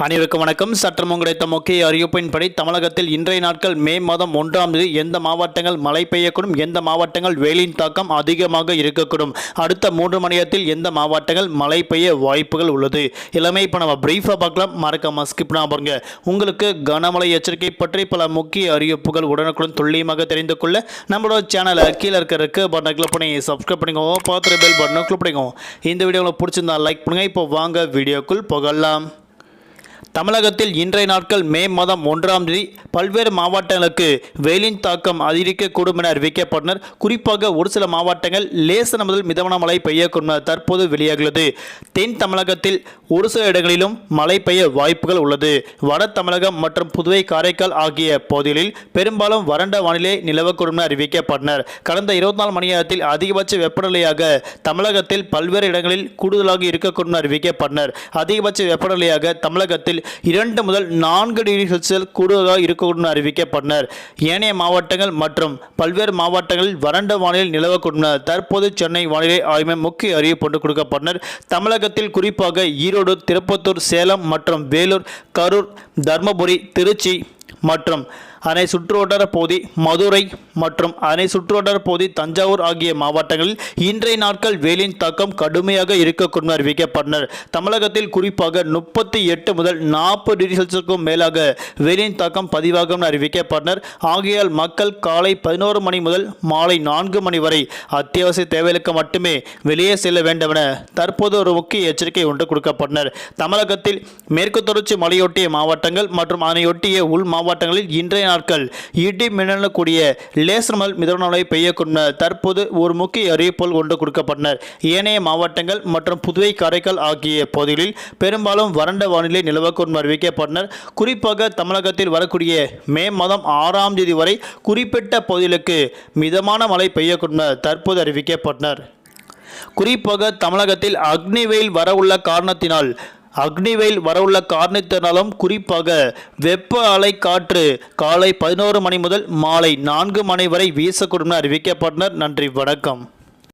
அனைவருக்கும் வணக்கம். சற்றம் கிடைத்த முக்கிய அறிவிப்பின்படி தமிழகத்தில் இன்றைய நாட்கள் மே மாதம் ஒன்றாம் தேதி எந்த மாவட்டங்கள் மழை பெய்யக்கூடும் எந்த மாவட்டங்கள் வெயிலின் தாக்கம் அதிகமாக இருக்கக்கூடும் அடுத்த மூன்று மணி நேரத்தில் எந்த மாவட்டங்கள் மழை பெய்ய வாய்ப்புகள் உள்ளது. எல்லாமே இப்போ நம்ம பிரீஃபாக பார்க்கலாம். மறக்காம ஸ்கிப் பண்ணாம பாருங்க. உங்களுக்கு கனமழை எச்சரிக்கை பற்றி பல முக்கிய அறிவிப்புகள் உடனுக்குடன் துல்லியமாக தெரிந்து கொள்ள நம்மளோட சேனலை கீழே இருக்க இருக்க பட்டனை கிளிக் பண்ணி சப்ஸ்கிரைப் பண்ணிக்கோங்க. பார்த்துட்டு பெல் பட்டனை கிளிக் பண்ணிக்கோங்க. இந்த வீடியோ உங்களுக்கு பிடிச்சிருந்தா லைக் பண்ணுங்க. இப்போ வாங்க வீடியோக்குள் போகலாம். தமிழகத்தில் இன்றைய நாட்கள் மே மாதம் ஒன்றாம் தேதி பல்வேறு மாவட்டங்களுக்கு வெயிலின் தாக்கம் அதிகரிக்கக்கூடும் என அறிவிக்கப்பட்டனர். குறிப்பாக ஒரு சில மாவட்டங்கள் லேசன முதல் மிதமான மழை பெய்யக்கூடும் என தற்போது வெளியாகிறது தென் தமிழகத்தில் ஒரு சில இடங்களிலும் மழை பெய்ய வாய்ப்புகள் உள்ளது. வட தமிழகம் மற்றும் புதுவை காரைக்கால் ஆகிய பகுதிகளில் பெரும்பாலும் வறண்ட வானிலை நிலவக்கூடும் என அறிவிக்கப்பட்டனர். கடந்த இருபத்தி நாலு மணி நேரத்தில் அதிகபட்ச வெப்பநிலையாக தமிழகத்தில் பல்வேறு இடங்களில் கூடுதலாக இருக்கக்கூடும் என அறிவிக்கப்பட்டனர். அதிகபட்ச வெப்பநிலையாக தமிழகத்தில் இரண்டு முதல் நான்கு டிகிரி செல்சியல் கூடுதலாக இருக்கக்கூடும் அறிவிக்கப்பட்டனர். ஏனைய மாவட்டங்கள் மற்றும் பல்வேறு மாவட்டங்களில் வறண்ட வானிலை நிலவக்கூடும் தற்போது சென்னை வானிலை ஆய்வு முக்கிய அறிவிப்பு ஒன்று கொடுக்கப்பட்டனர். தமிழகத்தில் குறிப்பாக ஈரோடு திருப்பத்தூர் சேலம் மற்றும் வேலூர் கரூர் தர்மபுரி திருச்சி மற்றும் அணை சுற்றுவட்டார பகுதி மதுரை மற்றும் அணை சுற்றுவட்டார பகுதி தஞ்சாவூர் ஆகிய மாவட்டங்களில் இன்றைய நாட்கள் வெயிலின் தாக்கம் கடுமையாக இருக்கக்கூடும் அறிவிக்கப்பட்டனர். தமிழகத்தில் குறிப்பாக முப்பத்தி எட்டு முதல் நாற்பது டிகிரி செல்சியஸுக்கும் மேலாக வெயிலின் தாக்கம் பதிவாகும் அறிவிக்கப்பட்டனர். ஆகையால் மக்கள் காலை பதினோரு மணி முதல் மாலை நான்கு மணி வரை அத்தியாவசிய தேவைகளுக்கு மட்டுமே வெளியே செல்ல வேண்டும் என தற்போது ஒரு முக்கிய எச்சரிக்கை ஒன்று கொடுக்கப்பட்டனர். தமிழகத்தில் மேற்கு தொடர்ச்சி மலையொட்டிய மாவட்டங்கள் மற்றும் அதனையொட்டிய உள் மாவட்டங்களில் இன்றைய நாட்கள் இடி மின்னலுடன் கூடிய லேசர் முதல் மிதமான பெய்யக்கூடும். தற்போது ஒரு முக்கிய அறிவிப்புகள் கொண்டு கொடுக்கப்பட்டனர் ஏனைய மாவட்டங்கள் மற்றும் புதுவை காரைக்கால் ஆகிய பகுதிகளில் பெரும்பாலும் வறண்ட வானிலை நிலவக்கூடும் அறிவிக்கப்பட்டனர். குறிப்பாக தமிழகத்தில் வரக்கூடிய மே மாதம் ஆறாம் தேதி வரை குறிப்பிட்ட பகுதிகளுக்கு மிதமான மழை பெய்யக்கூடும் தற்போது அறிவிக்கப்பட்டனர். குறிப்பாக தமிழகத்தில் அக்னி வெயில் வரவுள்ள காரணத்தினால் அக்னிவெயில் வரவுள்ள காரணத்தினாலும் குறிப்பாக வெப்ப அலை காற்று காலை பதினோரு மணி முதல் மாலை நான்கு மணி வரை வீசக்கூடும் என அறிவிக்கப்பட்டனர். நன்றி வணக்கம்.